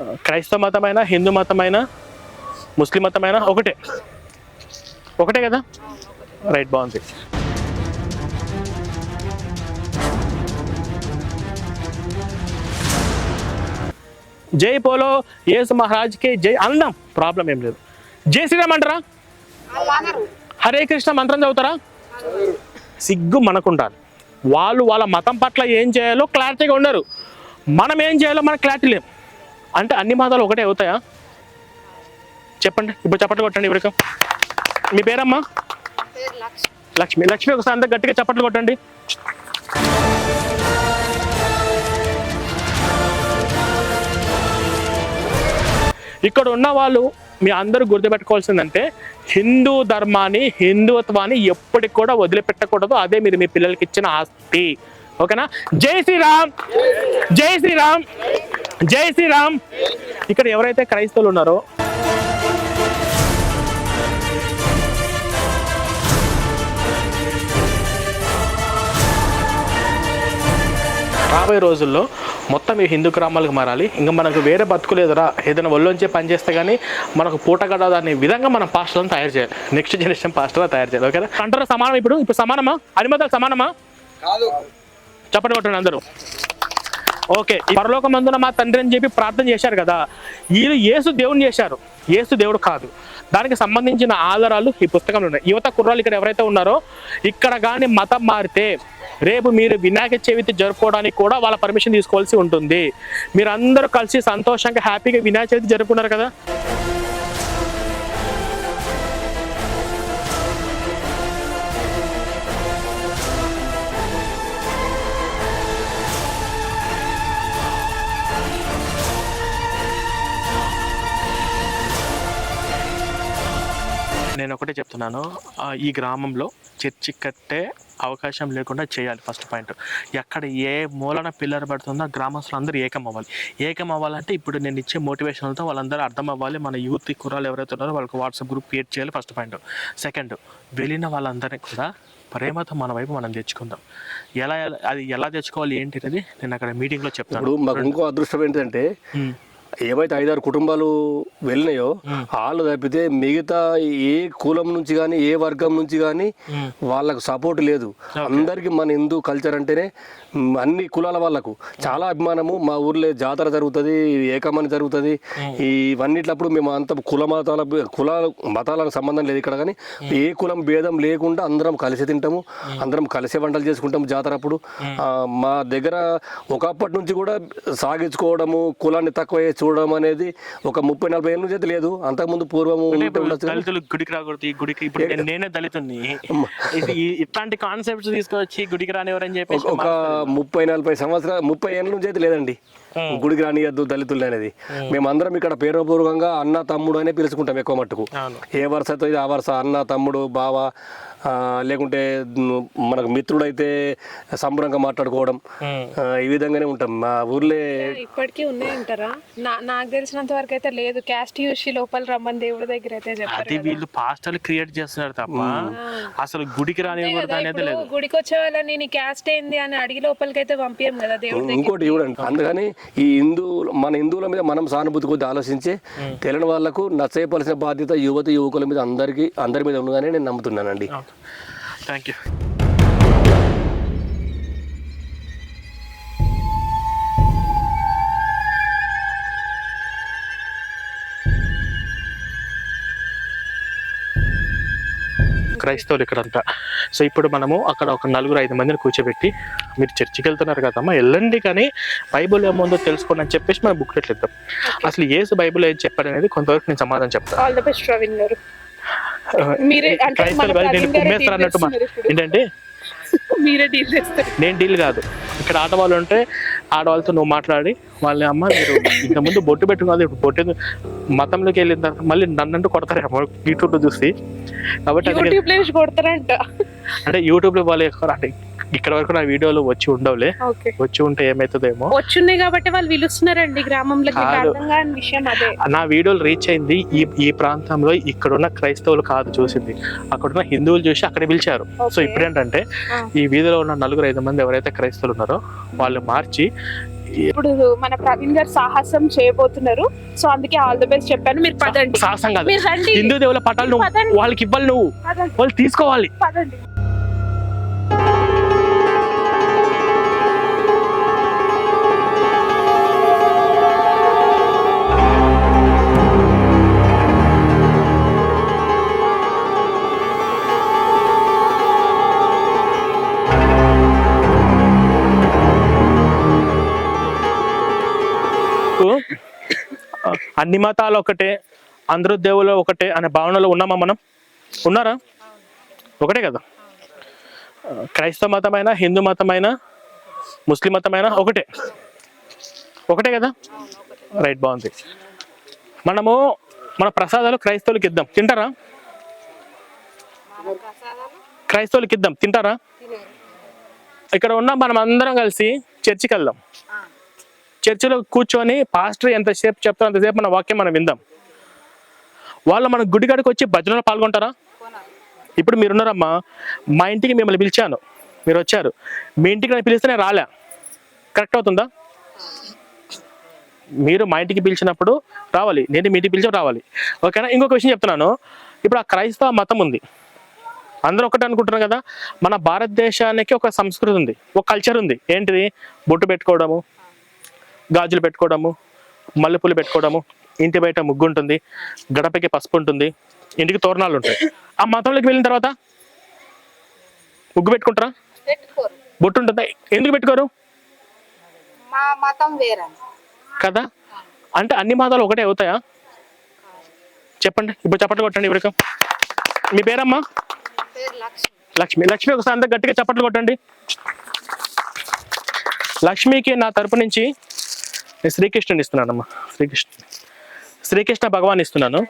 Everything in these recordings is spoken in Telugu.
క్రైస్తవ మతమైన హిందూ మతమైన ముస్లిం మతమైన ఒకటే. ఒకటే కదా? రైట్ బాగుంది. జై పోలో యేసు మహారాజ్కి జై అందాం ప్రాబ్లం ఏం లేదు. జై శ్రీరామ్ అంటారా? హరే కృష్ణ మంత్రం చదువుతారా? సిగ్గు మనకుండాలి. వాళ్ళు వాళ్ళ మతం పట్ల ఏం చేయాలో క్లారిటీగా ఉండరు. మనం ఏం చేయాలో మనకు క్లారిటీ లేం అంటే అన్ని మాదాలు ఒకటే అవుతాయా? చెప్పండి. ఇప్పుడు చప్పట్లు కొట్టండి ఇవరికి. మీ పేరమ్మా? లక్ష్మి. లక్ష్మి ఒకసారి అంతా గట్టిగా చప్పట్లు కొట్టండి. ఇక్కడ ఉన్న వాళ్ళు మీ అందరూ గుర్తుపెట్టుకోవాల్సిందంటే హిందూ ధర్మాన్ని హిందుత్వాన్ని ఎప్పటికి కూడా వదిలిపెట్టకూడదు. అదే మీరు మీ పిల్లలకి ఇచ్చిన ఆస్తి. ఓకేనా? జై శ్రీరామ్! జై శ్రీరామ్! జై శ్రీరామ్. ఇక్కడ ఎవరైతే క్రైస్తవులు ఉన్నారో రాబోయే రోజుల్లో మొత్తం ఈ హిందూ గ్రామాలకు మారాలి. ఇంకా మనకు వేరే బతుకులేదురా ఏదైనా ఒళ్ళొంచే పని చేస్తే కానీ మనకు పూట గడవదు అనే విధంగా మనం పాస్టర్లను తయారు చేయాలి. నెక్స్ట్ జనరేషన్ పాస్టర్లు తయారు చేయాలి. ఓకేనా? అంటారా సమానం ఇప్పుడు? ఇప్పుడు సమానమా? అనిమతాలు సమానమా? చెప్పండి కొట్టండి అందరూ ఓకే ఈ పరలోకమందున మా తండ్రి అని చెప్పి ప్రార్థన చేశారు కదా వీళ్ళు ఏసు దేవుని చేశారు. ఏసు దేవుడు కాదు. దానికి సంబంధించిన ఆధారాలు ఈ పుస్తకంలో ఉన్నాయి. యువత కుర్రాళ్ళు ఇక్కడ ఎవరైతే ఉన్నారో ఇక్కడ కానీ మతం మారితే రేపు మీరు వినాయక చవితి జరుపుకోవడానికి కూడా వాళ్ళ పర్మిషన్ తీసుకోవాల్సి ఉంటుంది. మీరు అందరూ కలిసి సంతోషంగా హ్యాపీగా వినాయక చవితి జరుపుకున్నారు కదా? నేను ఒకటే చెప్తున్నాను ఈ గ్రామంలో చర్చి కట్టే అవకాశం లేకుండా చేయాలి ఫస్ట్ పాయింట్. ఎక్కడ ఏ మూలన పిల్లర్ పడుతుందో ఆ గ్రామస్తులు అందరూ ఏకం అవ్వాలి ఏకం అవ్వాలంటే ఇప్పుడు నేను ఇచ్చే మోటివేషన్తో వాళ్ళందరూ అర్థం అవ్వాలి మన యూత్ కుర్రాలు ఎవరైతే ఉన్నారో వాళ్ళకి వాట్సాప్ గ్రూప్ క్రియేట్ చేయాలి ఫస్ట్ పాయింట్. సెకండ్ వెళ్ళిన వాళ్ళందరినీ కూడా ప్రేమతో మన వైపు మనం తెచ్చుకుందాం. ఎలా అది ఎలా తెచ్చుకోవాలి ఏంటి అనేది నేను అక్కడ మీటింగ్లో చెప్తాను. మాకు ఇంకో అదృష్టం ఏంటంటే ఏవైతే ఐదారు కుటుంబాలు వెళ్ళినాయో వాళ్ళు తప్పితే మిగతా ఏ కులం నుంచి కానీ ఏ వర్గం నుంచి కానీ. వాళ్ళకు సపోర్ట్ లేదు. అందరికీ మన హిందూ కల్చర్ అంటేనే అన్ని కులాల వాళ్ళకు. చాలా అభిమానము. మా ఊర్లో జాతర జరుగుతుంది ఏకమని జరుగుతుంది. ఇవన్నిట్లప్పుడు మేము అంత కుల మతాల కుల మతాలకు సంబంధం లేదు ఇక్కడ కానీ ఏ కులం భేదం లేకుండా అందరం కలిసి తింటాము. అందరం కలిసి వంటలు చేసుకుంటాము జాతర అప్పుడు మా దగ్గర ఒకప్పటి నుంచి కూడా సాగించుకోవడము కులాన్ని తక్కువ చేసి చూడడం అనేది ఒక ముప్పై నలభై ఏళ్ళ నుంచి అయితే లేదు. అంతకుముందు కానీ దళితులు గుడికి రాకూడదు ఈ గుడికి ఇప్పుడు నేను- దళితుని ఇట్లాంటి కాన్సెప్ట్స్ తీసుకొచ్చి గుడికి రానివ్వరని చెప్పేసి ఒక ముప్పై నలభై సంవత్సరాలు ముప్పై ఏళ్ళ నుంచి అయితే లేదండి. గుడికి రానియద్దు దళితులు అనేది. మేమందరం ఇక్కడ పేరుపూర్వకంగా అన్న తమ్ముడు అనే పిలుచుకుంటాం ఎక్కువ మట్టుకు. ఏ వరుసతో ఇది ఆ వరుస అన్న తమ్ముడు బావ లేకుంటే మనకు మిత్రుడైతే సంబరంగా మాట్లాడుకోవడం ఈ విధంగానే ఉంటాం. మా ఊర్లే ఇప్పటికీ ఉన్నాయంటారా? నా నాకు తెలిసినంత వరకు అయితే లేదు. క్యాస్ట్ చూసి లోపల రమ్మని దేవుడి దగ్గర అయితే చెప్పారు అది వీళ్ళు పాస్టర్లు క్రియేట్ చేస్తున్నారు తప్ప అసలు గుడికి రానివ్వకూడదు అనేది లేదు. గుడికి వచ్చే వాళ్ళని నీ క్యాస్ట్ ఏంది అని అడిగి లోపలికి అయితే పంపించం కదా దేవుడి దగ్గర ఇంకోటి చూడండి. అందుకని ఈ హిందూ మన హిందువుల మీద మనం సానుభూతి కొద్ది ఆలోచించి తెలియని వాళ్ళకు నచ్చయపలసిన బాధ్యత యువత యువకుల మీద అందరికీ అందరి మీద ఉన్నదని నేను నమ్ముతున్నానండి. థ్యాంక్ యూ క్రైస్తవులు ఇక్కడంతా. సో ఇప్పుడు మనము అక్కడ ఒక నలుగురు ఐదు మందిని కూర్చోబెట్టి మీరు చర్చికి వెళ్తున్నారు కదమ్మా వెళ్ళండి కానీ బైబుల్ ఏముందో తెలుసుకోండి అని చెప్పేసి మనం బుక్ ఇద్దాం. అసలు ఏసు బైబుల్ ఏం చెప్పారు అనేది కొంతవరకు నేను సమాధానం చెప్తాను ఆల్ ద బెస్ట్ గారు మీరే అంటే క్రైస్తవులు మన కాదు, నేను కుమ్మేస్తారు అన్నట్టు మా-. ఏంటంటే? మీరే డీల్ చేస్తారు నేను డీల్ కాదు. ఇక్కడ ఆడవాళ్ళు ఉంటే ఆడవాళ్ళతో నువ్వు మాట్లాడి వాళ్ళని అమ్మ మీరు ఇంతకుముందు బొట్టు పెట్టుకోవాలి ఇప్పుడు బొట్టు మతంలోకి వెళ్ళిన తర్వాత మళ్ళీ నన్నంటూ కొడతారేమో యూట్యూబ్లో చూసి. కాబట్టి అందుకే యూట్యూబ్లో కొడతారంట. అంటే వాళ్ళు ఎక్కువ అంటే ఇక్కడ వరకు నా వీడియోలు వచ్చి ఉండవులే. వచ్చి ఉంటే ఏమవుతుందేమో వచ్చున్నాయి కాబట్టి వాళ్ళు పిలుస్తున్నారండి విషయం అదే. నా వీడియోలు రీచ్ అయింది ఈ ఈ ప్రాంతంలో ఇక్కడున్న క్రైస్తవులు కాదు చూసింది. అక్కడున్న హిందువులు చూసి అక్కడ పిలిచారు. సో. ఇప్పుడు ఏంటంటే. ఈ వీధిలో ఉన్న నలుగురు ఐదు మంది ఎవరైతే క్రైస్తవులు ఉన్నారో వాళ్ళు మార్చి ఇప్పుడు మన ప్రవీణ్ గారు సాహసం చేయబోతున్నారు. సో అందుకే ఆల్ ది బెస్ట్ చెప్పాను. మీరు పదండి. సాహసం కాదు. హిందూ దేవుల పదండి. వాళ్ళకి ఇవ్వాలి నువ్వు. వాళ్ళు తీసుకోవాలి. పదండి. అన్ని మతాలు ఒకటే అందరూ దేవుళ్ళు ఒకటే అనే భావనలో ఉన్నామా మనం? ఉన్నారా? ఒకటే కదా. క్రైస్తవ మతమైన హిందూ మతమైన ముస్లిం మతమైన ఒకటే. ఒకటే కదా? రైట్ బాగుంది. మనము మన ప్రసాదాలు క్రైస్తవులకి ఇద్దాం. తింటారా? క్రైస్తవులకి ఇద్దాం. తింటారా? ఇక్కడ ఉన్న మనం అందరం కలిసి చర్చికి వెళ్దాం. చర్చిలో కూర్చొని పాస్టర్ ఎంతసేపు చెప్తారో అంతసేపు మన వాక్యం మనం విందాం. వాళ్ళు మన గుడికాడికి వచ్చి భజనలో పాల్గొంటారా? ఇప్పుడు మీరున్నారమ్మా. మా ఇంటికి మిమ్మల్ని పిలిచాను. మీరు వచ్చారు. మీ ఇంటికి నేను పిలిస్తే నేను రాలే. కరెక్ట్ అవుతుందా? మీరు మా ఇంటికి పిలిచినప్పుడు రావాలి. నేను మీ ఇంటికి పిలిచి రావాలి. ఓకేనా? ఇంకొక విషయం చెప్తున్నాను. ఇప్పుడు ఆ క్రైస్తవ మతం ఉంది. అందరూ ఒకటి అనుకుంటున్నారు కదా మన భారతదేశానికి ఒక సంస్కృతి ఉంది ఒక కల్చర్ ఉంది. ఏంటిది? బొట్టు పెట్టుకోవడము గాజులు పెట్టుకోవడము మల్లెపూలు పెట్టుకోవడము ఇంటి బయట ముగ్గు ఉంటుంది గడపకి పసుపు ఉంటుంది ఇంటికి తోరణాలు ఉంటాయి ఆ మతంలోకి వెళ్ళిన తర్వాత ముగ్గు పెట్టుకుంటారా? బొట్టు ఉంటుందా ఎందుకు పెట్టుకోరు? కదా? అంటే అన్ని మతాలు ఒకటే అవుతాయా? చెప్పండి. ఇప్పుడు చప్పట్లు కొట్టండి ఇవరికి. మీ పేరమ్మా? పేరు లక్ష్మి. లక్ష్మి. లక్ష్మి ఒకసారి అంతా గట్టిగా చప్పట్లు కొట్టండి. లక్ష్మికి నా తరపు నుంచి నేను శ్రీకృష్ణుని ఇస్తున్నానమ్మా. శ్రీకృష్ణ శ్రీకృష్ణ భగవాన్ ఇస్తున్నాను.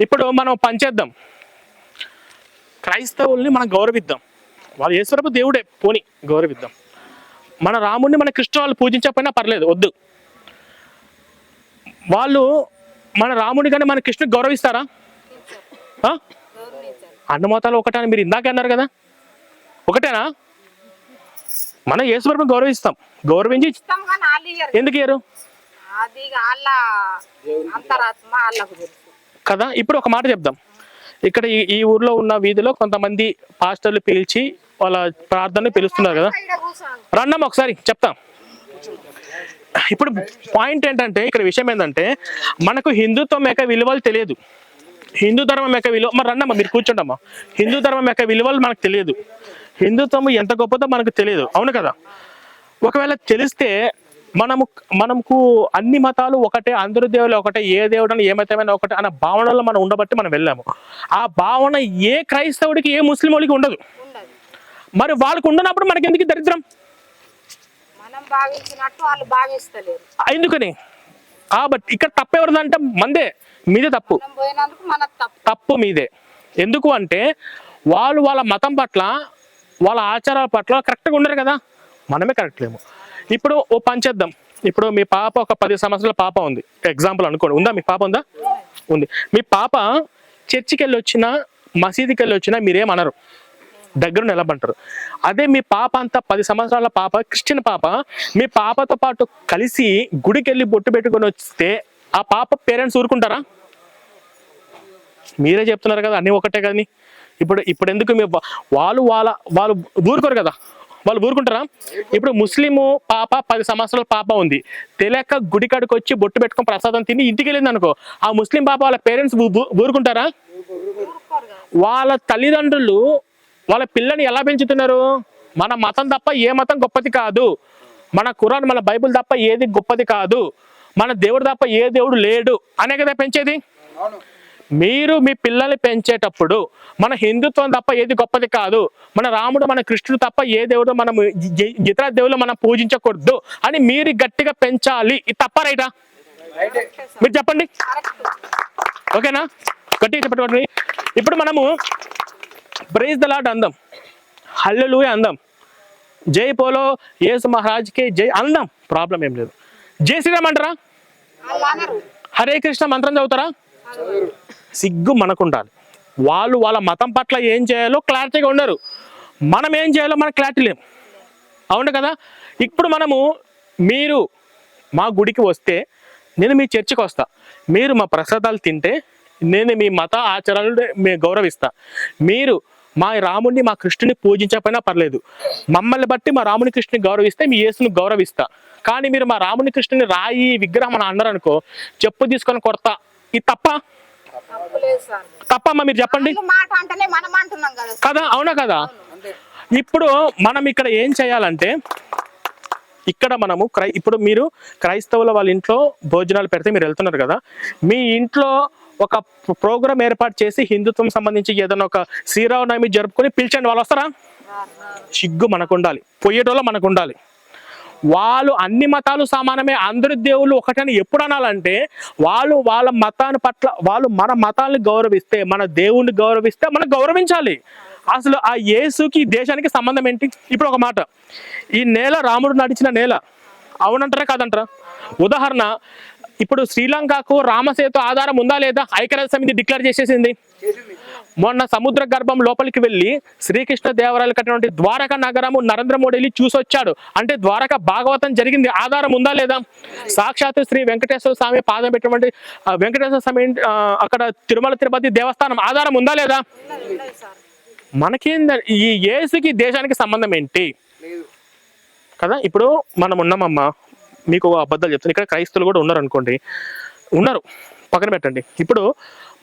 ఇప్పుడు మనం పంచేద్దాం క్రైస్తవుల్ని మనం గౌరవిద్దాం. వాళ్ళు యేసుప్రభు దేవుడే పోని గౌరవిద్దాం. మన రాముడిని మన కృష్ణ వాళ్ళు పూజించకపోయినా పర్లేదు వద్దు. వాళ్ళు మన రాముడి కానీ మన కృష్ణుని గౌరవిస్తారా? ఆ? గౌరవించారు. అన్న మతాలు ఒకటే అని మీరు ఇందాకే అన్నారు కదా. ఒకటేనా? మనం యేసుప్రభుని గౌరవిస్తాం. గౌరవించి ఎందుకు ఇయ్యరు? కదా ఇప్పుడు ఒక మాట చెప్దాం. ఇక్కడ ఈ ఈ ఊర్లో ఉన్న వీధిలో కొంతమంది పాస్టర్లు పిలిచి వాళ్ళ ప్రార్థనలు పిలుస్తున్నారు కదా. రండమ్మ ఒకసారి చెప్తాం. ఇప్పుడు పాయింట్ ఏంటంటే ఇక్కడ విషయం ఏంటంటే మనకు హిందుత్వం యొక్క విలువలు తెలియదు. హిందూ ధర్మం యొక్క విలువ మరి రండమ్మా మీరు కూర్చోండమ్మా హిందూ ధర్మం యొక్క విలువలు మనకు తెలియదు. హిందుత్వం ఎంత గొప్పదో మనకు తెలియదు. అవును కదా? ఒకవేళ తెలిస్తే మనము మనకు అన్ని మతాలు ఒకటే అందరు దేవుళ్ళు ఒకటే ఏ దేవుడు అని ఏ మతమైనా ఒకటే అన్న భావనలో మనం ఉండబట్టి మనం వెళ్ళాము. ఆ భావన ఏ క్రైస్తవుడికి ఏ ముస్లిం వాళ్ళకి ఉండదు. మరి వాళ్ళకు ఉండనప్పుడు మనకి ఎందుకు దరిద్రం? ఎందుకని? కాబట్టి ఇక్కడ తప్పు. ఎవరిదంటే మందే మీదే తప్పు. తప్పు మీదే. ఎందుకు అంటే వాళ్ళు వాళ్ళ మతం పట్ల వాళ్ళ ఆచారాల పట్ల కరెక్ట్గా ఉండరు కదా? మనమే కరెక్ట్ లేము. ఇప్పుడు ఓ పని చేద్దాం. ఇప్పుడు మీ పాప ఒక పది సంవత్సరాల పాప ఉంది. ఎగ్జాంపుల్ అనుకోండి. ఉందా? మీ పాప ఉందా? ఉంది. మీ పాప చర్చికి వెళ్ళి వచ్చినా మసీదుకి వెళ్ళి వచ్చినా మీరేమనరు దగ్గర నిలబంటారు అదే మీ పాప అంతా పది సంవత్సరాల పాప క్రిస్టియన్ పాప మీ పాపతో పాటు కలిసి గుడికి వెళ్ళి బొట్టు పెట్టుకొని వస్తే ఆ పాప పేరెంట్స్ ఊరుకుంటారా? మీరే చెప్తున్నారు కదా అన్నీ ఒకటే కదా ఇప్పుడు ఇప్పుడు ఎందుకు మీ వాళ్ళు వాళ్ళ వాళ్ళు ఊరుకోరు కదా? వాళ్ళు ఊరుకుంటారా? ఇప్పుడు ముస్లిము పాప పది సంవత్సరాల పాప ఉంది. తెలియక గుడికాడికి వచ్చి బొట్టు పెట్టుకొని ప్రసాదం తిని ఇంటికి వెళ్ళింది అనుకో ఆ ముస్లిం పాప వాళ్ళ పేరెంట్స్ ఊరుకుంటారా? వాళ్ళ తల్లిదండ్రులు వాళ్ళ పిల్లని ఎలా పెంచుతున్నారు? మన మతం తప్ప ఏ మతం గొప్పది కాదు. మన కురాన్ మన బైబిల్ తప్ప ఏది గొప్పది కాదు. మన దేవుడు తప్ప ఏ దేవుడు లేడు. అనే కదా పెంచేది? మీరు మీ పిల్లల్ని పెంచేటప్పుడు మన హిందుత్వం తప్ప ఏది గొప్పది కాదు. మన రాముడు మన కృష్ణుడు తప్ప ఏ దేవుడు మనం ఇతర దేవుళ్ళు మనం పూజించకూడదు అని మీరు గట్టిగా పెంచాలి. ఇది తప్ప రైటా? మీరు చెప్పండి. ఓకేనా? గట్టిగా చెప్పండి ఇప్పుడు మనము ప్రైజ్ ద లాట్ అందాం. హల్లెలూయ అందాం. జై పోలో యేసు మహారాజ్కి జై అందాం. ప్రాబ్లం ఏం లేదు. జై శ్రీరామ్ అంటారా? హరే కృష్ణ మంత్రం చదువుతారా? సిగ్గు మనకు ఉండాలి వాళ్ళు వాళ్ళ మతం పట్ల ఏం చేయాలో క్లారిటీగా ఉండరు. మనం ఏం చేయాలో మనకు క్లారిటీ లేం అవును కదా? ఇప్పుడు మనము మీరు మా గుడికి వస్తే నేను మీ చర్చికి వస్తా. మీరు మా ప్రసాదాలు తింటే నేను మీ మత ఆచారాలు మేము గౌరవిస్తా. మీరు మా రాముడిని మా కృష్ణుని పూజించకపోయినా పర్లేదు. మమ్మల్ని బట్టి మా రాముని కృష్ణుని గౌరవిస్తే మీ యేసుని గౌరవిస్తా. కానీ మీరు మా రాముని కృష్ణుని రాయి విగ్రహం అని అన్నారు అనుకో చెప్పు తీసుకొని కొడతా. ఇది తప్ప? తప్పమ్మా మీరు చెప్పండి. కదా అవునా కదా? ఇప్పుడు మనం ఇక్కడ ఏం చేయాలంటే ఇక్కడ మనము క్రై ఇప్పుడు మీరు క్రైస్తవుల వాళ్ళ ఇంట్లో భోజనాలు పెడితే మీరు వెళ్తున్నారు కదా మీ ఇంట్లో ఒక ప్రోగ్రామ్ ఏర్పాటు చేసి హిందుత్వం సంబంధించి ఏదైనా ఒక శ్రీరామనవమి జరుపుకొని పిలిచండి వాళ్ళు వస్తారా? సిగ్గు మనకు ఉండాలి పోయేటోళ్ళ మనకు ఉండాలి వాళ్ళు అన్ని మతాలు సమానమే అందరి దేవుళ్ళు ఒకటని ఎప్పుడు అనాలంటే వాళ్ళు వాళ్ళ మతాన్ని పట్ల వాళ్ళు మన మతాన్ని గౌరవిస్తే మన దేవుణ్ణి గౌరవిస్తే మనం గౌరవించాలి. అసలు ఆ యేసుకి దేశానికి సంబంధం ఏంటి? ఇప్పుడు ఒక మాట. ఈ నేల రాముడు నడిచిన నేల అవునంటారా కాదంటారా? ఉదాహరణ ఇప్పుడు శ్రీలంకకు రామసేతు ఆధారం ఉందా లేదా? ఐక్యరాజ్య సమితి డిక్లేర్ చేసేసింది. మొన్న సముద్ర గర్భం లోపలికి వెళ్ళి శ్రీకృష్ణ దేవరాయలు కట్టినటువంటి ద్వారక నగరము నరేంద్ర మోడీ వెళ్ళి చూసొచ్చాడు. అంటే ద్వారక భాగవతం జరిగింది. ఆధారం ఉందా లేదా? సాక్షాత్ శ్రీ వెంకటేశ్వర స్వామి పాదం పెట్టినటువంటి వెంకటేశ్వర స్వామి అక్కడ తిరుమల తిరుపతి దేవస్థానం ఆధారం ఉందా లేదా? మనకేంద ఈ ఏసుకి దేశానికి సంబంధం ఏంటి? కదా ఇప్పుడు మనం ఉన్నామమ్మా మీకు అబద్ధాలు చెప్తాను ఇక్కడ క్రైస్తవులు కూడా ఉన్నారు అనుకోండి ఉన్నారు. పక్కన పెట్టండి. ఇప్పుడు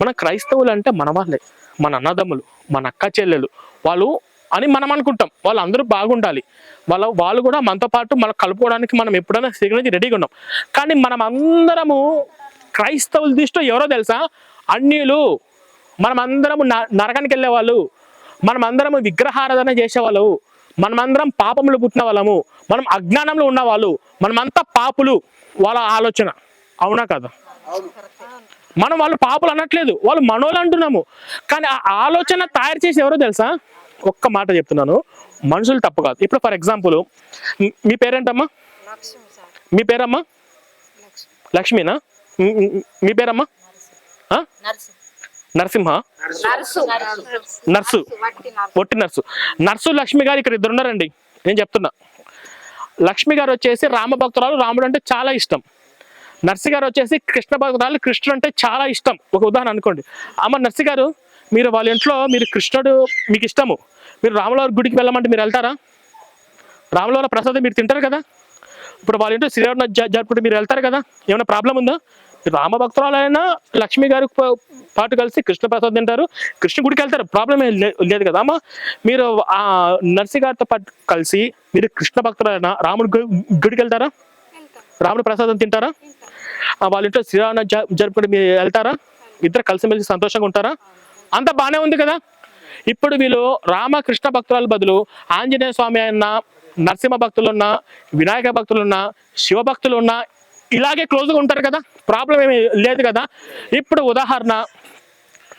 మన క్రైస్తవులు అంటే మన వాళ్ళే. మన అన్నదమ్ములు మన అక్క చెల్లెలు. వాళ్ళు అని మనం అనుకుంటాం. వాళ్ళు అందరూ బాగుండాలి. వాళ్ళ వాళ్ళు కూడా మనతో పాటు మనం కలుపుకోవడానికి మనం ఎప్పుడైనా స్వీకరించి రెడీగా ఉన్నాం. కానీ మనం అందరము క్రైస్తవుల దృష్టిలో ఎవరో తెలుసా? అన్యులు. మనం అందరము న- నరకానికి వెళ్ళే వాళ్ళు. మనం అందరము విగ్రహారాధన చేసేవాళ్ళు మనమందరం పాపములు పుట్టిన వాళ్ళము. మనం అజ్ఞానంలో ఉన్నవాళ్ళు మనమంతా పాపులు. వాళ్ళ ఆలోచన. అవునా కదా? మనం వాళ్ళు పాపులు అనట్లేదు. వాళ్ళు మనోళ్ళు అంటున్నాము. కానీ ఆ ఆలోచన తయారు చేసి ఎవరో తెలుసా? ఒక్క మాట చెప్తున్నాను. మనుషులు తప్పు కాదు. ఇప్పుడు ఫర్ ఎగ్జాంపుల్ మీ పేరేంటమ్మా? మీ పేరమ్మా? లక్ష్మీనా? మీ- పేరమ్మా? నరసింహ. నర్సు. నర్సు. వట్టి నర్సు. ఒట్టి నర్సు. నర్సు లక్ష్మి గారు ఇక్కడ ఇద్దరు ఉన్నారండి నేను చెప్తున్నా. లక్ష్మి గారు వచ్చేసి రామ భక్తురాలు రాముడు అంటే చాలా ఇష్టం. నర్సి గారు వచ్చేసి కృష్ణ భగవతాలు కృష్ణుడు అంటే చాలా ఇష్టం. ఒక ఉదాహరణ అనుకోండి. అమ్మ నర్సి గారు మీరు వాళ్ళ ఇంట్లో మీరు కృష్ణుడు మీకు ఇష్టము. మీరు రాములవారి గుడికి వెళ్ళమంటే మీరు వెళ్తారా? రాములవారి ప్రసాదం మీరు తింటారు కదా? ఇప్పుడు వాళ్ళ ఇంట్లో శ్రీరామ జరుపుకుంటే మీరు వెళ్తారు కదా? ఏమైనా ప్రాబ్లం ఉందా? రామ భక్తురాలైనా లక్ష్మి గారి పాటు కలిసి కృష్ణ ప్రసాద్ తింటారు. కృష్ణ గుడికి వెళ్తారు. ప్రాబ్లం లే- లేదు కదా అమ్మ? మీరు ఆ నర్సి గారితో పాటు కలిసి మీరు కృష్ణ భక్తులైనా రాముడి గు- గుడికి వెళ్తారా? రాముడి ప్రసాదం తింటారా? వాళ్ళ ఇంట్లో శ్రీరామ జ- మీరు వెళ్తారా? ఇద్దరు కలిసిమెలిసి సంతోషంగా ఉంటారా? అంత బాగానే ఉంది కదా? ఇప్పుడు వీళ్ళు రామకృష్ణ భక్తుల బదులు ఆంజనేయ స్వామి అయినా నరసింహ భక్తులు ఉన్నా వినాయక భక్తులు ఉన్నా శివ భక్తులు ఉన్నా ఇలాగే క్లోజ్గా ఉంటారు కదా? ప్రాబ్లం ఏమి లేదు కదా? ఇప్పుడు ఉదాహరణ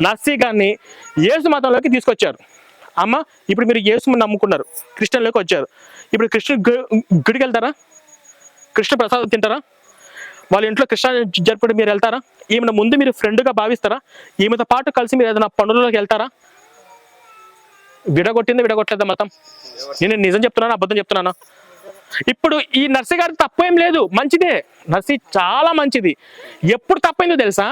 నర్సీ గారిని యేసు మతంలోకి తీసుకొచ్చారు. అమ్మ ఇప్పుడు మీరు యేసుని నమ్ముకున్నారు. క్రిస్టియన్లోకి వచ్చారు. ఇప్పుడు కృష్ణ గుడికి వెళ్తారా? కృష్ణ ప్రసాదం తింటారా? వాళ్ళ ఇంట్లో కృష్ణ జరుపుకుంటే మీరు వెళ్తారా? ఈమెను ముందు మీరు ఫ్రెండ్గా భావిస్తారా? ఈమెతో పాటు కలిసి మీరు ఏదైనా పనులలోకి వెళ్తారా? విడగొట్టింది విడగొట్టలేదా మతం. నేను నిజం చెప్తున్నాను అబద్ధం చెప్తున్నానా? ఇప్పుడు ఈ నర్సి గారి తప్పు ఏం లేదు. మంచిదే. నర్సి చాలా మంచిది. ఎప్పుడు తప్పైందో తెలుసా?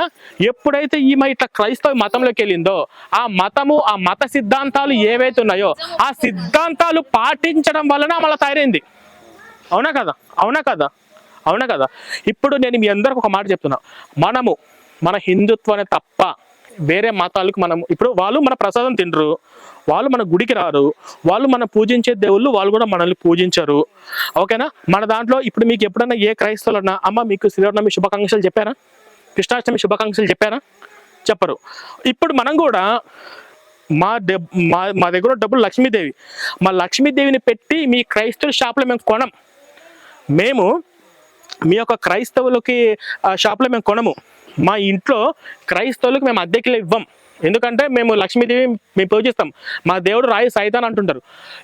ఎప్పుడైతే ఈమె ఇట్లా క్రైస్తవ మతంలోకి వెళ్ళిందో ఆ మతము ఆ మత సిద్ధాంతాలు ఏవైతే ఉన్నాయో ఆ సిద్ధాంతాలు పాటించడం వలన మళ్ళీ తయారైంది. అవునా కదా? అవునా కదా? అవునా కదా? ఇప్పుడు నేను మీ అందరికి ఒక మాట చెప్తున్నా. మనము మన హిందుత్వాన్ని తప్ప వేరే మతాలకు మనం ఇప్పుడు వాళ్ళు మన ప్రసాదం తినరు వాళ్ళు మన గుడికి రారు వాళ్ళు మన పూజించే దేవుళ్ళు వాళ్ళు కూడా మనల్ని పూజించరు. ఓకేనా? మన దాంట్లో ఇప్పుడు మీకు ఎప్పుడన్నా ఏ క్రైస్తవులన్నా అమ్మ మీకు శ్రీరామనవమి శుభాకాంక్షలు చెప్పారా? కృష్ణాష్టమి శుభాకాంక్షలు చెప్పారా? చెప్పరు. ఇప్పుడు మనం కూడా మా డబ్ మా మా దగ్గర డబ్బులు లక్ష్మీదేవి. మా లక్ష్మీదేవిని పెట్టి మీ క్రైస్తవ షాప్లో మేము కొనం. మేము మీ యొక్క క్రైస్తవులకి ఆ, షాప్లో మేము కొనము. మా ఇంట్లో క్రైస్తవులకు మేము అద్దెకిలో ఇవ్వం. ఎందుకంటే మేము లక్ష్మీదేవి మేము పూజిస్తాం. మా దేవుడు రాయి సైతాన్ అంటుంటారు.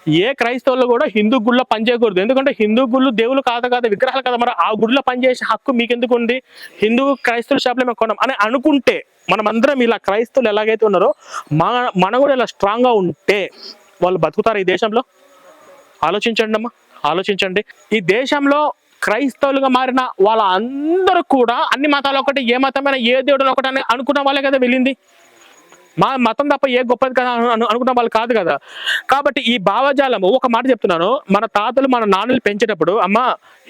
ఏ క్రైస్తవులు కూడా హిందూ గుళ్ళో పనిచేయకూడదు ఎందుకంటే హిందూ గుళ్ళు దేవులు కాదు కాదు విగ్రహాలు కదా. మరి ఆ గుడిలో పనిచేసే హక్కు మీకు ఎందుకు ఉంది హిందూ క్రైస్తవుల షాప్లో మేము కొనం అని అనుకుంటే మనం అందరం ఇలా క్రైస్తవులు ఎలాగైతే ఉన్నారో మన మనం కూడా ఇలా స్ట్రాంగ్గా ఉంటే వాళ్ళు బతుకుతారు ఈ దేశంలో? ఆలోచించండి అమ్మా ఆలోచించండి. ఈ దేశంలో క్రైస్తవులుగా మారిన వాళ్ళ అందరూ కూడా అన్ని మతాలు ఒకటి ఏ మతమైన ఏ దేవుడు ఒకటి అని అనుకున్న వాళ్ళే కదా వెళ్ళింది. మా మతం తప్ప ఏ గొప్పది కదా అనుకున్న వాళ్ళు కాదు కదా. కాబట్టి ఈ భావజాలము ఒక మాట చెప్తున్నాను. మన తాతలు మన నాన్నలు పెంచేటప్పుడు అమ్మ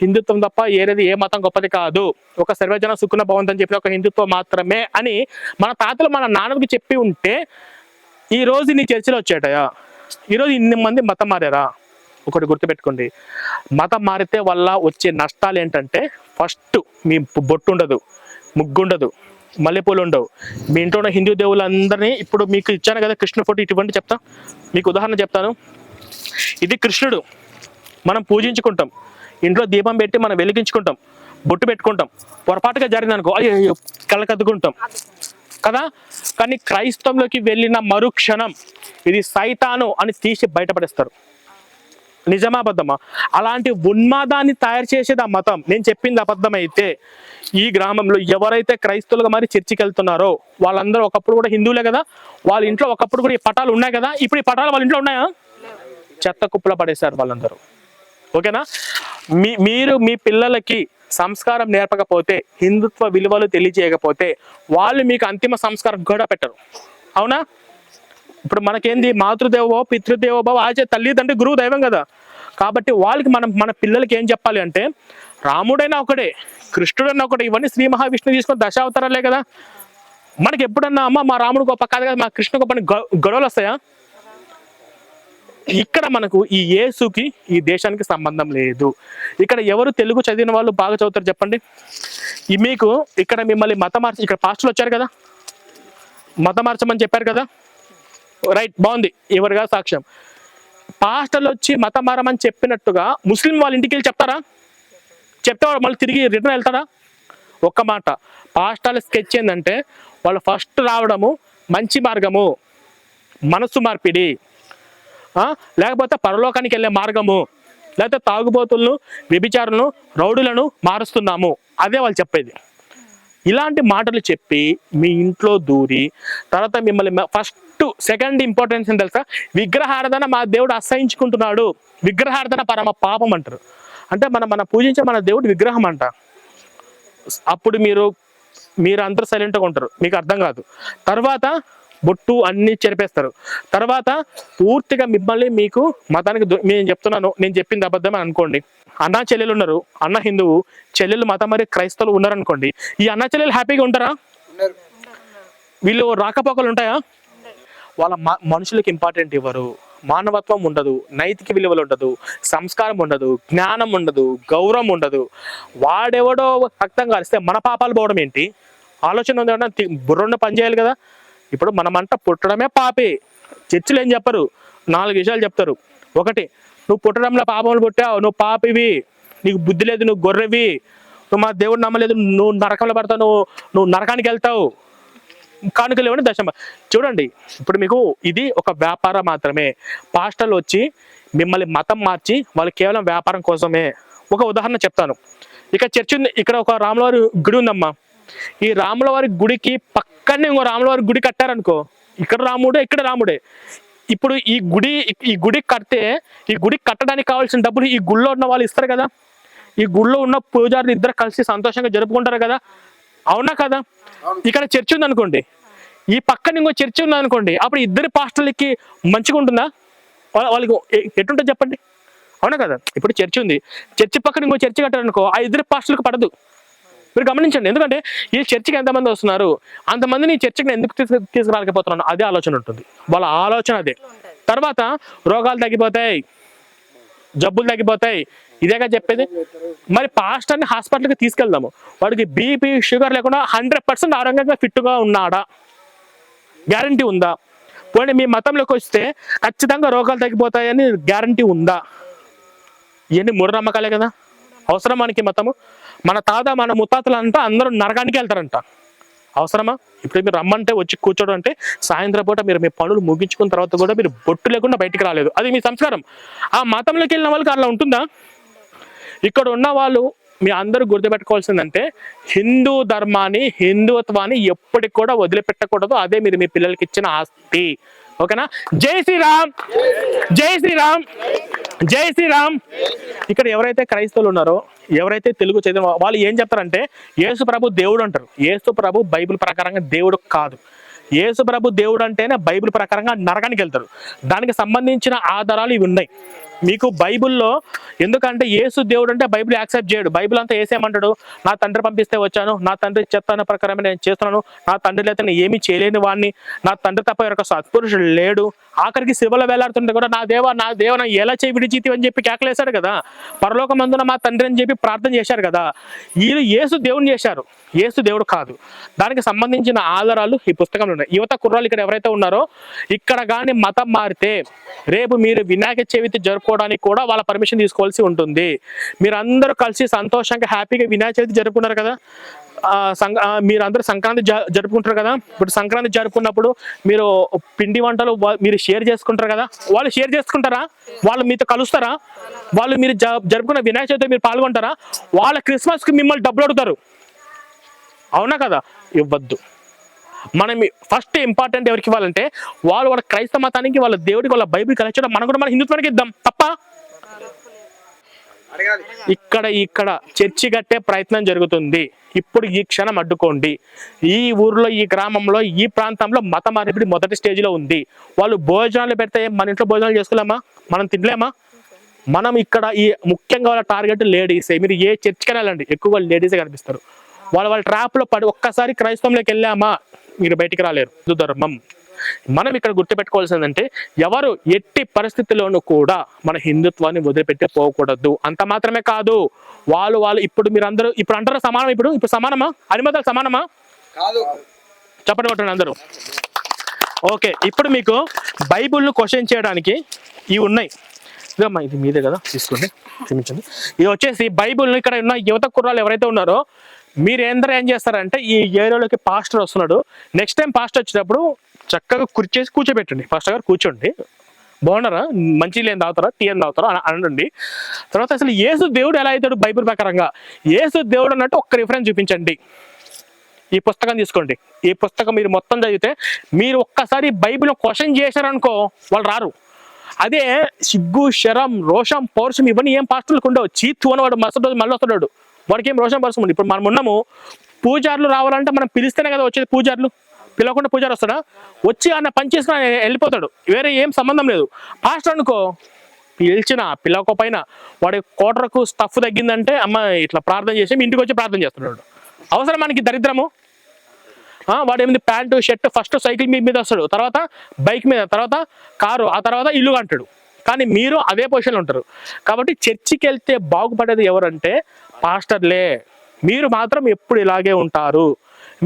హిందుత్వం తప్ప ఏది ఏ మతం గొప్పది కాదు. ఒక సర్వజన సుఖున భవంత్ అని చెప్పిన ఒక హిందుత్వం మాత్రమే అని మన తాతలు మన నాన్నకి చెప్పి ఉంటే ఈ రోజు నీ చర్చలు వచ్చాటయా? ఈరోజు ఇన్ని మంది మతం మారారా? ఒకటి గుర్తుపెట్టుకోండి. మతం మారితే వల్ల వచ్చే నష్టాలు ఏంటంటే ఫస్ట్ మీ బొట్టు ఉండదు ముగ్గు ఉండదు మల్లెపూలు ఉండవు మీ ఇంట్లో ఉన్న హిందూ దేవులందరినీ ఇప్పుడు మీకు ఇచ్చాను కదా కృష్ణ ఫోటో ఇటువంటి చెప్తా. మీకు ఉదాహరణ చెప్తాను. ఇది కృష్ణుడు. మనం పూజించుకుంటాం. ఇంట్లో దీపం పెట్టి మనం వెలిగించుకుంటాం. బొట్టు పెట్టుకుంటాం. పొరపాటుగా జరిగిందనుకో అయ్యో కళ్ళకద్దుకుంటాం కదా? కానీ క్రైస్తవంలోకి వెళ్ళిన మరుక్షణం ఇది సైతాను అని తీసి బయటపడేస్తారు. నిజమా అబద్ధమా? అలాంటి ఉన్మాదాన్ని తయారు చేసేది ఆ మతం. నేను చెప్పింది అబద్ధమైతే ఈ గ్రామంలో ఎవరైతే క్రైస్తవులుగా మరి చర్చికి వెళ్తున్నారో వాళ్ళందరూ ఒకప్పుడు కూడా హిందువులే కదా? వాళ్ళ ఇంట్లో ఒకప్పుడు కూడా ఈ పటాలు ఉన్నాయి కదా? ఇప్పుడు ఈ పటాలు వాళ్ళ ఇంట్లో ఉన్నాయా? చెత్త కుప్పల పడేశారు వాళ్ళందరూ. ఓకేనా? మీ మీరు మీ పిల్లలకి సంస్కారం నేర్పకపోతే హిందుత్వ విలువలు తెలియజేయకపోతే వాళ్ళు మీకు అంతిమ సంస్కారం కూడా పెట్టరు. అవునా? ఇప్పుడు మనకేంది? మాతృదేవో పితృదేవో భావ ఆచే తల్లిదండ్రి గురువు దైవం కదా. కాబట్టి వాళ్ళకి మనం మన పిల్లలకి ఏం చెప్పాలి అంటే రాముడైనా ఒకడే కృష్ణుడైనా ఒకటే ఇవన్నీ శ్రీ మహావిష్ణువు తీసుకొని దశావతారాలే కదా. మనకి ఎప్పుడన్నా అమ్మ మా రాముడు గొప్ప కాదు కదా మా కృష్ణ గొప్ప గొడవలు వస్తాయా? ఇక్కడ మనకు ఈ యేసుకి ఈ దేశానికి సంబంధం లేదు. ఇక్కడ ఎవరు తెలుగు చదివిన వాళ్ళు బాగా చదువుతారు చెప్పండి. ఈ మీకు ఇక్కడ మిమ్మల్ని మత మార్చి ఇక్కడ పాస్టర్లు వచ్చారు కదా? మత మార్చమని చెప్పారు కదా? రైట్ బాగుంది. ఎవరిగా సాక్ష్యం. పాస్టర్లు వచ్చి మతం మారమని చెప్పినట్టుగా ముస్లిం వాళ్ళ ఇంటికి వెళ్ళి చెప్తారా? చెప్తే మళ్ళీ తిరిగి రిటర్న్ వెళ్తారా? ఒక్క మాట. పాస్టర్ల స్కెచ్ ఏంటంటే వాళ్ళు ఫస్ట్ రావడము మంచి మార్గము మనస్సు మార్పిడి. లేకపోతే పరలోకానికి వెళ్ళే మార్గము లేకపోతే తాగుబోతులను వ్యభిచారులను రౌడులను మారుస్తున్నాము. అదే వాళ్ళు చెప్పేది. ఇలాంటి మాటలు చెప్పి మీ ఇంట్లో దూరి తర్వాత మిమ్మల్ని ఫస్ట్ సెకండ్ ఇంపార్టెన్స్ ఏం తెలుసా? విగ్రహారాధన మా దేవుడు అసహించుకుంటున్నాడు. విగ్రహారాధన పరమ పాపం అంటారు. అంటే మనం మన పూజించే మన దేవుడు విగ్రహం అంట. అప్పుడు మీరు మీరు అందరూ సైలెంట్గా ఉంటారు. మీకు అర్థం కాదు. తర్వాత బొట్టు అన్ని చెరిపేస్తారు. తర్వాత పూర్తిగా మిమ్మల్ని మీకు మతానికి నేను చెప్తున్నాను నేను చెప్పింది అబద్ధం అని అనుకోండి. అన్న చెల్లెలు ఉన్నారు అన్న హిందువు చెల్లెలు మతం మరి క్రైస్తవులు ఉన్నారు అనుకోండి ఈ అన్న చెల్లెలు హ్యాపీగా ఉంటారా? వీళ్ళు రాకపోకలు ఉంటాయా? వాళ్ళ మ- మనుషులకు ఇంపార్టెంట్ ఇవ్వరు మానవత్వం ఉండదు నైతిక విలువలు ఉండదు సంస్కారం ఉండదు జ్ఞానం ఉండదు గౌరవం ఉండదు. వాడెవడో రక్తం కలిస్తే మన పాపాలు పోవడం ఏంటి? ఆలోచన ఉంది ఏమన్నా తి- బుర్రన్న పని చేయాలి కదా. ఇప్పుడు మనమంట పుట్టడమే పాపే. చర్చిలు ఏం చెప్పరు? నాలుగు విషయాలు చెప్తారు. ఒకటి నువ్వు పుట్టడంలో పాపములు పుట్టావు నువ్వు పాపివి. నీకు బుద్ధి లేదు నువ్వు గొర్రెవి. నువ్వు మా దేవుడు నమ్మలేదు నువ్వు నరకంలో పడతావు నువ్వు నువ్వు నరకానికి వెళ్తావు. కానుకలు ఇవ్వండి దశమ. చూడండి ఇప్పుడు మీకు ఇది ఒక వ్యాపారం మాత్రమే. పాస్టర్లు వచ్చి మిమ్మల్ని మతం మార్చి వాళ్ళు కేవలం వ్యాపారం కోసమే. ఒక ఉదాహరణ చెప్తాను. ఇక చర్చ్ ఉంది ఇక్కడ ఒక రాములవారి గుడి ఉందమ్మా. ఈ రాములవారి గుడికి పక్కనే ఇంకో రాములవారి గుడి కట్టారనుకో ఇక్కడ రాముడే ఇక్కడ రాముడే. ఇప్పుడు ఈ గుడి ఈ గుడి కడితే ఈ గుడి కట్టడానికి కావాల్సిన డబ్బులు ఈ గుళ్ళో ఉన్న వాళ్ళు ఇస్తారు కదా. ఈ గుళ్ళో ఉన్న పూజారులు ఇద్దరు కలిసి సంతోషంగా జరుపుకుంటారు కదా. అవునా కదా? ఇక్కడ చర్చ్ ఉంది అనుకోండి ఈ పక్కన ఇంకో చర్చ్ ఉంది అనుకోండి అప్పుడు ఇద్దరు పాస్టర్లకి మంచిగా ఉంటుందా? వాళ్ళ- వాళ్ళకి ఎట్టుంటుంది ఎటుంటుంది చెప్పండి? అవునా కదా? ఇప్పుడు చర్చ్ ఉంది. చర్చి పక్కన ఇంకో చర్చి కట్టారనుకో ఆ ఇద్దరు పాస్టర్లకు పడదు. మీరు గమనించండి. ఎందుకంటే ఈ చర్చికి ఎంతమంది వస్తున్నారు? అంతమందిని ఈ చర్చికి ఎందుకు తీసుకు తీసుకురాలేకపోతున్నాను? అదే ఆలోచన ఉంటుంది. వాళ్ళ ఆలోచన అదే. తర్వాత రోగాలు తగ్గిపోతాయి. జబ్బులు తగ్గిపోతాయి. ఇదేగా చెప్పేది? మరి పాస్టర్ని హాస్పిటల్కి తీసుకెళ్దాము. వాడికి బీపీ షుగర్ లేకుండా హండ్రెడ్ పర్సెంట్ ఆరోగ్యంగా ఫిట్గా ఉన్నాడా? గ్యారంటీ ఉందా? పోనీ మీ మతంలోకి వస్తే ఖచ్చితంగా రోగాలు తగ్గిపోతాయని గ్యారంటీ ఉందా? ఇవన్నీ మూఢనమ్మకాలే కదా? అవసరం మనకి మతము? మన తాత మన ముత్తాతలంతా అందరూ నరకానికి వెళ్తారంట. అవసరమా? ఇప్పుడు మీరు రమ్మంటే వచ్చి కూర్చోడం అంటే సాయంత్రం పూట మీరు మీ పనులు ముగించుకున్న తర్వాత కూడా మీరు బొట్టు లేకుండా బయటికి రాలేదు. అది మీ సంస్కారం. ఆ మతంలోకి వెళ్ళిన వాళ్ళకి అలా ఉంటుందా? ఇక్కడ ఉన్న వాళ్ళు మీ అందరూ గుర్తుపెట్టుకోవాల్సిందంటే హిందూ ధర్మాన్ని హిందుత్వాన్ని ఎప్పటికి కూడా వదిలిపెట్టకూడదు. అదే మీరు మీ పిల్లలకి ఇచ్చిన ఆస్తి. ఓకేనా? జై శ్రీరామ్! జై శ్రీరామ్! జై శ్రీరామ్! ఇక్కడ ఎవరైతే క్రైస్తవులు ఉన్నారో ఎవరైతే తెలుగు చదివిన వాళ్ళు ఏం చెప్తారంటే యేసు ప్రభు దేవుడు అంటారు. యేసు ప్రభు బైబిల్ ప్రకారంగా దేవుడు కాదు. యేసు ప్రభు దేవుడు అంటేనే బైబిల్ ప్రకారంగా నరకానికి వెళ్తారు. దానికి సంబంధించిన ఆధారాలు ఇవి ఉన్నాయి. మీకు బైబిల్లో ఎందుకంటే యేసు దేవుడు అంటే బైబిల్ యాక్సెప్ట్ చేయడు. బైబిల్ అంతా ఏసేమంటాడు నా తండ్రి పంపిస్తే వచ్చాను. నా తండ్రి చెప్తాన ప్రకారమే నేను చేస్తున్నాను. నా తండ్రి లేకపోతే నేను ఏమీ చేయలేని వాడిని నా తండ్రి తప్ప ఒక సత్పురుషుడు లేడు. ఆఖరికి శివలో వేలాడుతుంటే కూడా నా దేవ నా దేవ నా ఎలా చేయి విడిచితి అని చెప్పి కేకలేశాడు కదా. పరలోకమందున మా తండ్రి అని చెప్పి ప్రార్థన చేశారు కదా. వీళ్ళు యేసు దేవుని చేశారు. ఏసు దేవుడు కాదు. దానికి సంబంధించిన ఆధారాలు ఈ పుస్తకంలో ఉన్నాయి. యువత కుర్రాలు ఇక్కడ ఎవరైతే ఉన్నారో ఇక్కడ కానీ మతం మారితే రేపు మీరు వినాయక చవితి జరుపుకోవడానికి కూడా వాళ్ళ పర్మిషన్ తీసుకోవాల్సి ఉంటుంది. మీరు అందరూ కలిసి సంతోషంగా హ్యాపీగా వినాయక చవితి జరుపుకున్నారు కదా? మీరు అందరూ సంక్రాంతి జ- జరుపుకుంటారు కదా? ఇప్పుడు సంక్రాంతి జరుపుకున్నప్పుడు మీరు పిండి వంటలు మీరు షేర్ చేసుకుంటారు కదా? వాళ్ళు షేర్ చేసుకుంటారా? వాళ్ళు మీతో కలుస్తారా? వాళ్ళు మీరు జ- జరుపుకున్న వినాయక చవితి మీరు పాల్గొంటారా? వాళ్ళ క్రిస్మస్కి మిమ్మల్ని డబ్బులు అడుగుతారు. అవునా కదా? ఇవ్వద్దు. మనం ఫస్ట్ ఇంపార్టెంట్ ఎవరికి ఇవ్వాలంటే వాళ్ళు వాళ్ళ క్రైస్తవ మతానికి వాళ్ళ దేవుడికి వాళ్ళ బైబిల్ కలెక్షన్ మనం కూడా మన హిందుత్వానికి ఇద్దాం. తప్ప? ఇక్కడ ఇక్కడ చర్చి కట్టే ప్రయత్నం జరుగుతుంది. ఇప్పుడు ఈ క్షణం అడ్డుకోండి. ఈ ఊర్లో ఈ గ్రామంలో ఈ ప్రాంతంలో మత మార్పిడి మొదటి స్టేజ్లో ఉంది. వాళ్ళు భోజనాలు పెడితే మన ఇంట్లో భోజనాలు చేసుకోలేమా? మనం తినలేమా? మనం ఇక్కడ ఈ ముఖ్యంగా వాళ్ళ టార్గెట్ లేడీసే మీరు ఏ చర్చికి వెళ్ళండి. ఎక్కువ లేడీసే కనిపిస్తారు. వాళ్ళ వాళ్ళ ట్రాప్లో పడి ఒక్కసారి క్రైస్తవంలోకి వెళ్ళామా? మీరు బయటికి రాలేరు. ధర్మం. మనం ఇక్కడ గుర్తుపెట్టుకోవాల్సిందంటే ఎవరు ఎట్టి పరిస్థితుల్లోనూ కూడా మన హిందుత్వాన్ని వదిలిపెట్టి పోకూడదు. అంత మాత్రమే కాదు. వాళ్ళు వాళ్ళు ఇప్పుడు మీరు అందరూ ఇప్పుడు అంటారా సమానం ఇప్పుడు? ఇప్పుడు సమానమా? అనిమతాలు సమానమా? చెప్పండి కొట్టండి అందరూ. ఓకే ఇప్పుడు మీకు బైబుల్ను క్వశ్చన్ చేయడానికి ఇవి ఉన్నాయి. ఇదమ్మా ఇది మీదే కదా? తీసుకోండి. క్షమించండి. ఇది వచ్చేసి బైబుల్ని ఇక్కడ ఉన్న యువత కుర్రాలు ఎవరైతే ఉన్నారో మీరు ఏందరూ ఏం చేస్తారంటే ఈ ఏరియాలోకి పాస్టర్ వస్తున్నాడు. నెక్స్ట్ టైం పాస్టర్ వచ్చినప్పుడు చక్కగా కుర్చేసి కూర్చోబెట్టండి. పాస్టర్ గారు కూర్చోండి. బాగున్నారా? మంచి లేని తాగుతారా? టీ అని తాగుతారా? అని అనండి. తర్వాత అసలు యేసు దేవుడు ఎలా అవుతాడు? బైబిల్ ప్రకారంగా. యేసు దేవుడు అన్నట్టు ఒక్క రిఫరెన్స్ చూపించండి. ఈ పుస్తకం తీసుకోండి. ఈ పుస్తకం మీరు మొత్తం చదివితే మీరు ఒక్కసారి బైబిల్ క్వశ్చన్ చేశారనుకో వాళ్ళు రారు. అదే సిగ్గు శరం రోషం పౌరుషం ఇవన్నీ ఏం పాస్టర్లకు ఉండవు. చీత్తు అని వాడు మరుసటి రోజు మళ్ళీ వస్తున్నాడు. వాడికి ఏం రోషం పరుషం ఇప్పుడు మనం ఉన్నాము పూజారులు రావాలంటే మనం పిలిస్తేనే కదా వచ్చేది పూజారులు. పిలవకుండా పూజారు వస్తాడా? వచ్చి ఆయన పని చేసుకుని వెళ్ళిపోతాడు. వేరే ఏం సంబంధం లేదు. పాస్టర్ అనుకో పిలిచిన పిలవకపోయినా వాడి కోటరకు స్టఫ్ తగ్గిందంటే అమ్మ ఇట్లా ప్రార్థన చేసి ఇంటికి వచ్చి ప్రార్థన చేస్తున్నాడు. అవసరం మనకి దరిద్రము. వాడు ఏమిది? ప్యాంటు షర్ట్ ఫస్ట్ సైకిల్ మీద వస్తాడు. తర్వాత బైక్ మీద తర్వాత కారు ఆ తర్వాత ఇల్లు అంటాడు. కానీ మీరు అదే పొజిషన్లో ఉంటారు. కాబట్టి చర్చికి వెళ్తే బాగుపడేది ఎవరంటే పాస్టర్లే మీరు మాత్రం ఎప్పుడు ఇలాగే ఉంటారు.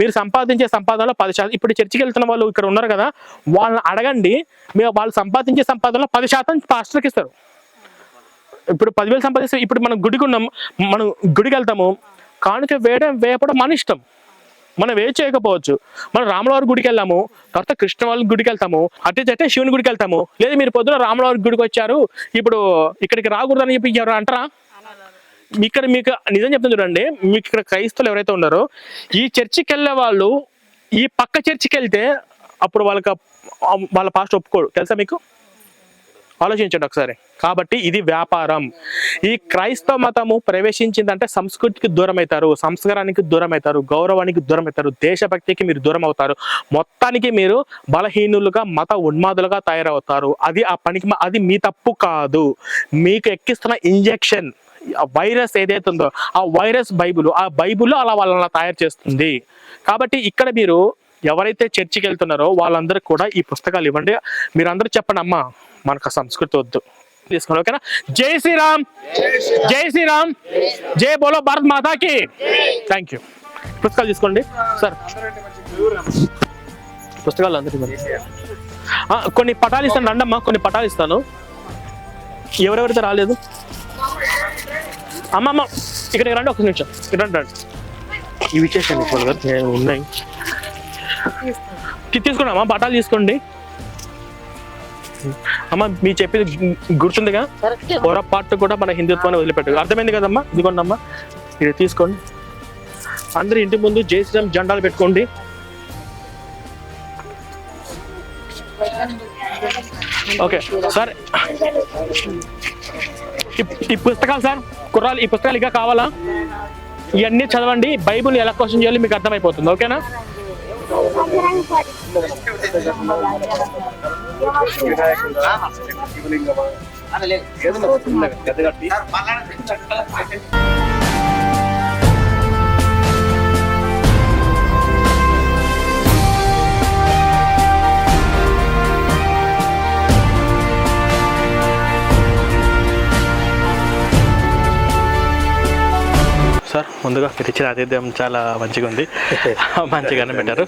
మీరు సంపాదించే సంపాదనలో పది శాతం ఇప్పుడు చర్చికి వెళ్తున్న వాళ్ళు ఇక్కడ ఉన్నారు కదా వాళ్ళని అడగండి మీరు వాళ్ళు సంపాదించే సంపాదనలో పది శాతం పాస్టర్కి ఇస్తారు. ఇప్పుడు పదివేలు సంపాదిస్తే ఇప్పుడు మనం గుడికి ఉన్నాం మనం గుడికి వెళ్తాము కానుక వేయడం వేయపడం మన ఇష్టం. మనం ఏ చేయకపోవచ్చు. మనం రాములవారి గుడికి వెళ్ళాము తర్వాత కృష్ణ వాళ్ళ గుడికి వెళ్తాము అట్టే చట్టే శివుని గుడికి వెళ్తాము. లేదు మీరు పొద్దున రాములవారి గుడికి వచ్చారు ఇప్పుడు ఇక్కడికి రాకూడదని చెప్పి ఎవరు అంటారా? ఇక్కడ మీకు నిజం చెప్తాను చూడండి మీకు ఇక్కడ క్రైస్తవులు ఎవరైతే ఉన్నారో ఈ చర్చికి వెళ్ళే వాళ్ళు ఈ పక్క చర్చికి వెళ్తే అప్పుడు వాళ్ళకి వాళ్ళ పాస్ట్ ఒప్పుకోడు. తెలుసా మీకు? ఆలోచించండి ఒకసారి. కాబట్టి ఇది వ్యాపారం. ఈ క్రైస్తవ మతము ప్రవేశించిందంటే సంస్కృతికి దూరం అవుతారు సంస్కారానికి దూరం అవుతారు గౌరవానికి దూరం అవుతారు దేశభక్తికి మీరు దూరం అవుతారు మొత్తానికి మీరు బలహీనులుగా మత ఉన్మాదులుగా తయారవుతారు. అది ఆ పనికి అది మీ తప్పు కాదు. మీకు ఎక్కిస్తున్న ఇంజెక్షన్ వైరస్ ఏదైతే ఉందో ఆ వైరస్ బైబుల్ ఆ బైబుల్ అలా వాళ్ళని తయారు చేస్తుంది. కాబట్టి ఇక్కడ మీరు ఎవరైతే చర్చికి వెళ్తున్నారో వాళ్ళందరికీ కూడా ఈ పుస్తకాలు ఇవ్వండి. మీరు అందరూ చెప్పండి అమ్మా మనకు సంస్కృతి వద్దు. తీసుకోండి ఓకేనా? జై శ్రీరామ్! జై శ్రీరామ్! జై బోలో భారత్ మాతాకి! థ్యాంక్ యూ పుస్తకాలు తీసుకోండి. సార్ పుస్తకాలు అందరికీ కొన్ని పటాలు ఇస్తాను రండమ్మా కొన్ని పటాలు ఇస్తాను. ఎవరెవరితో రాలేదు? అమ్మమ్మ ఇక్కడికి రండి ఒక నిమిషం. ఇక్కడ రండి రండి. ఇవి ఇచ్చేసండి ఇప్పుడు ఉన్నాయి. కి- తీసుకున్నామా బట్టాలు తీసుకోండి. అమ్మ మీ చెప్పేది గుర్తుందిగా? పొరపాటు కూడా మన హిందుత్వాన్ని వదిలిపెట్టు అర్థమైంది కదమ్మా? ఇదిగోండి అమ్మా ఇది తీసుకోండి. అందరు ఇంటి ముందు జై శ్రీరామ్ జెండాలు పెట్టుకోండి. Okay sir. ఈ- పుస్తకాలు సార్ కుర్రాలు ఈ పుస్తకాలు ఇంకా కావాలా? ఇవన్నీ చదవండి బైబుల్ ఎలా క్వశ్చన్ చేయాలి మీకు అర్థమైపోతుంది ఓకేనా? సార్ ముందుగా మీరు ఇచ్చిన ఆతిథ్యం చాలా మంచిగా ఉంది. మంచిగానే పెట్టారు.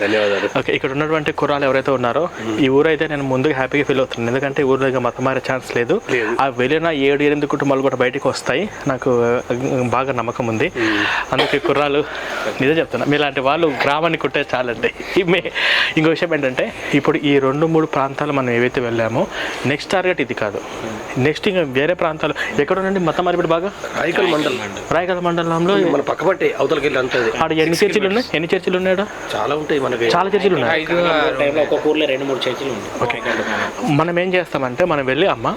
ఓకే ఇక్కడ ఉన్నటువంటి కుర్రాలు ఎవరైతే ఉన్నారో ఈ ఊరు అయితే నేను ముందుగా హ్యాపీగా ఫీల్ అవుతున్నాను. ఎందుకంటే ఊరిలో ఇంకా మతం మారే ఛాన్స్ లేదు. ఆ వెళ్ళిన ఏడు ఎనిమిది కుటుంబాలు కూడా బయటికి వస్తాయి. నాకు బాగా నమ్మకం ఉంది. అందుకే కుర్రాలు నిజం చెప్తున్నా మీలాంటి వాళ్ళు గ్రామాన్ని కుట్టే చాలండి. ఇంకో విషయం ఏంటంటే ఇప్పుడు ఈ రెండు మూడు ప్రాంతాలు మనం ఏవైతే వెళ్ళామో నెక్స్ట్ టార్గెట్ ఇది కాదు. నెక్స్ట్ ఇంకా వేరే ప్రాంతాలు ఎక్కడ ఉండండి మతం మార్పిడి బాగా? రాయకల్ మండలం. రాయగల మండలంలో మన పక్కపట్టే అవతలకి వెళ్ళి అంతది. ఆడ ఎన్ని చర్చిలు ఉన్నాయి? ఎన్ని చర్చిలు ఉన్నాయా చాలా ఉంటాయి మనకి. చాలా చర్చిలు ఉన్నాయి. ఒక్కొక్క ఊర్లో రెండు మూడు చర్చిలు ఉన్నాయి. ఓకే. మనం ఏం చేస్తామంటే మనం వెళ్ళి అమ్మ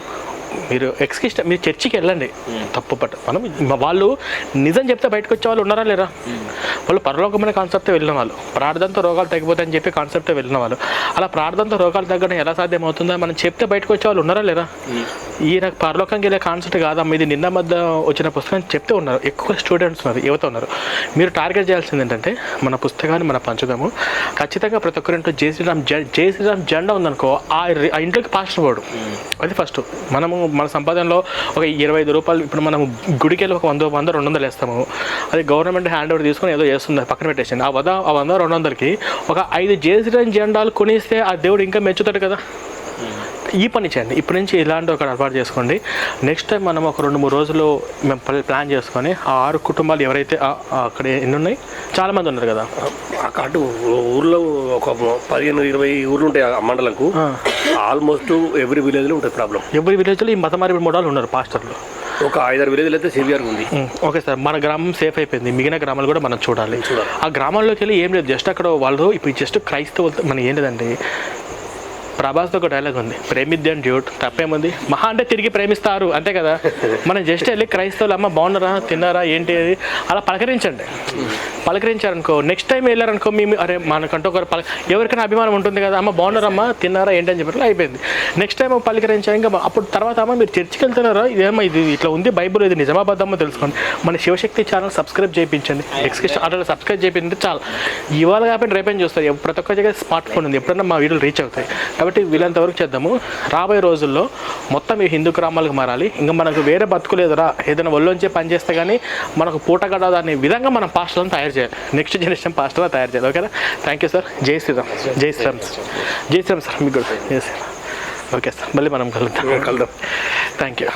మీరు ఎక్స్కిస్ట్ మీరు చర్చికి వెళ్ళండి. తప్పు పట్ట మనం వాళ్ళు నిజం చెప్తే బయటకు వచ్చే వాళ్ళు ఉన్నారా లేరా? వాళ్ళు పరలోకమైన కాన్సెప్టే వెళ్ళిన వాళ్ళు. ప్రార్థనతో రోగాలు తగ్గిపోతాయని చెప్పి కాన్సెప్టే వెళ్ళిన వాళ్ళు. అలా ప్రార్థనతో రోగాలు తగ్గడం ఎలా సాధ్యం అవుతుందో మనం చెప్తే బయటకు వచ్చే వాళ్ళు ఉన్నారా లేరా? ఈ నాకు పరలోకంకి వెళ్ళే కాన్సెప్ట్ కాదమ్మా. ఇది నిన్న మధ్య వచ్చిన పుస్తకం చెప్తే ఉన్నారు. ఎక్కువ స్టూడెంట్స్ ఉన్నారు యువత ఉన్నారు. మీరు టార్గెట్ చేయాల్సింది ఏంటంటే మన పుస్తకాన్ని మన పంచుదాము. ఖచ్చితంగా ప్రతి ఒక్కరింట్లో జై శ్రీరామ్ జె- శ్రీరామ్ జెండా ఉందనుకో ఆ ఇంట్లోకి పాస్టర్ పోడు. అది ఫస్ట్. మనము మన సంపాదనలో ఒక ఇరవై ఐదు రూపాయలు ఇప్పుడు మనం గుడికి వెళ్ళి ఒక వంద వంద రెండు వందలు వేస్తాము. అది గవర్నమెంట్ హ్యాండ్ ఓవర్ తీసుకొని ఏదో చేస్తుంది పక్కన పెట్టేసింది. ఆ వంద ఆ వంద రెండు వందలకి ఒక ఐదు జేసీ జెండాలు కొనిస్తే ఆ దేవుడు ఇంకా మెచ్చుతాడు కదా. ఈ పని చేయండి. ఇప్పటి నుంచి ఇలాంటి ఒక అలవాటు చేసుకోండి. నెక్స్ట్ టైం మనం ఒక రెండు మూడు రోజులు మేము ప్ల- ప్లాన్ చేసుకొని ఆ ఆరు కుటుంబాలు ఎవరైతే అక్కడ ఎన్ని ఉన్నాయి చాలా మంది ఉన్నారు కదా. అటు ఊర్లో ఒక పదిహేను ఇరవై ఊర్లు ఉంటాయి ఆ మండలంకు. ఆల్మోస్ట్ ఎవ్రీ విలేజ్లో ఉంటుంది ప్రాబ్లం ఎవరి విలేజ్లో ఈ మత మార్పిడి మోడాలు ఉన్నారు పాస్టర్లు. ఒక ఐదారు విలేజ్లు అయితే సివియర్గా ఉంది. Okay sir. మన గ్రామం సేఫ్ అయిపోయింది. మిగిలిన గ్రామాలు కూడా మనం చూడాలి. ఆ గ్రామాల్లోకి వెళ్ళి ఏం లేదు. జస్ట్ అక్కడ వాళ్ళు ఇప్పుడు జస్ట్ క్రైస్తవులతో మన ఏం లేదండి ప్రభాస్తో ఒక డైలాగ్ ఉంది. ప్రేమిద్దాం డ్యూట్ తప్పేముంది? మహా అంటే తిరిగి ప్రేమిస్తారు అంతే కదా? మనం జస్ట్ వెళ్ళి క్రైస్తవులు అమ్మ బాగున్నారా? తిన్నారా? ఏంటి అది? అలా పలకరించండి. పలకరించారనుకో నెక్స్ట్ టైం వెళ్ళారనుకో మేము అరే మనకంటూ ఒక పల ఎవరికైనా అభిమానం ఉంటుంది కదా అమ్మ బాగున్నారమ్మా? తిన్నారా? ఏంటి? అని చెప్పి అయిపోయింది. నెక్స్ట్ టైం పలకరించారు ఇంకా అప్పుడు తర్వాత అమ్మ మీరు చర్చికి వెళ్తున్నారా? ఇదేమో ఇది ఇట్లా ఉంది బైబుల్ ఇది నిజమాబద్ధమో తెలుసుకోండి. మన శివశక్తి ఛానల్ సబ్స్క్రైబ్ చేయించండి. ఎక్స్క్రిప్షన్ అట్లా సబ్స్క్రైబ్ చేయించండి చాలా ఇవాళ కాబట్టి రేపేం చూస్తారు? ప్రతి ఒక్క దగ్గర స్మార్ట్ ఫోన్ ఉంది. ఎప్పుడన్నా మా వీడియోలు రీచ్ అవుతాయి. కాబట్టి వీళ్ళంత వరకు చేద్దాము. రాబోయే రోజుల్లో మొత్తం ఈ హిందూ గ్రామాలకు మారాలి. ఇంకా మనకు వేరే బతుకులేదురా. ఏదైనా ఒళ్ళొంచే పని చేస్తే కానీ మనకు పూట గడవదు అనే విధంగా మనం పాస్టర్లను తయారు చేయాలి. నెక్స్ట్ జనరేషన్ పాస్టర్గా తయారు చేయాలి. ఓకేనా? థ్యాంక్ యూ సార్ జై శ్రీరామ్. జై శ్రీరామ్ జై శ్రీరామ్ సార్ మీకు కూడా. జై శ్రీరామ్. ఓకే సార్ మళ్ళీ మనం కలుద్దాం. కలుద్దాం. Thank you